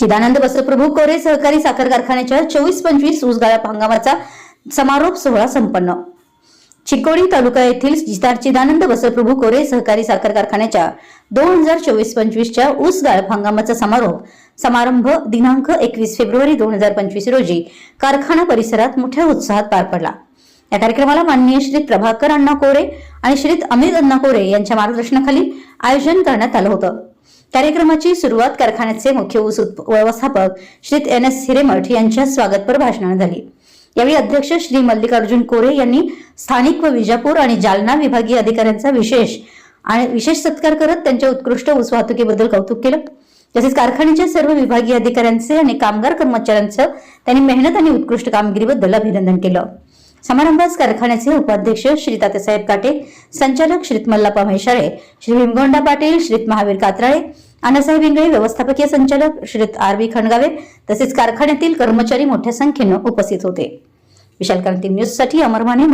चिदानंद वस्त्रप्रभू कोरे सहकारी साखर कारखान्याच्या चोवीस पंचवीस ऊस गाळप हंगामाचा समारोप सोहळा संपन्न. चिकोडी तालुका येथील चिदानंद वस्त्रप्रभू कोरे सहकारी साखर कारखान्याच्या दोन हजार चोवीस पंचवीसच्या ऊस गाळप हंगामाचा समारोप समारंभ दिनांक एकवीस फेब्रुवारी दोन हजार पंचवीस रोजी कारखाना परिसरात मोठ्या उत्साहात पार पडला. या कार्यक्रमाला माननीय श्री प्रभाकर अण्णा कोरे आणि श्री अमित अण्णा कोरे यांच्या मार्गदर्शनाखाली आयोजन करण्यात आलं होतं. कार्यक्रमाची सुरुवात कारखान्याचे मुख्य ऊस व्यवस्थापक श्री एन एस हिरेमठ यांच्या स्वागतपर भाषणाने झाली. यावेळी अध्यक्ष श्री मल्लिकार्जुन कोरे यांनी स्थानिक व विजापूर आणि जालना विभागीय अधिकाऱ्यांचा विशेष आणि विशेष सत्कार करत त्यांच्या उत्कृष्ट ऊस वाहतुकीबद्दल कौतुक केलं. तसेच कारखान्याच्या सर्व विभागीय अधिकाऱ्यांचे आणि कामगार कर्मचाऱ्यांचं त्यांनी मेहनत आणि उत्कृष्ट कामगिरीबद्दल अभिनंदन केलं. समारंभास कारखान्याचे उपाध्यक्ष श्री तात्यासाहेब काटे संचालक श्रीत मल्लापा म्हैसाळे श्री भीमगोंडा पाटील श्रीत महावीर कात्राळे अण्णासाहेब इंगळे व्यवस्थापकीय संचालक श्रीत आर बी खणगावे तसेच कारखान्यातील कर्मचारी मोठ्या संख्येनं उपस्थित होते. विशाल क्रांती न्यूजसाठी अमर माने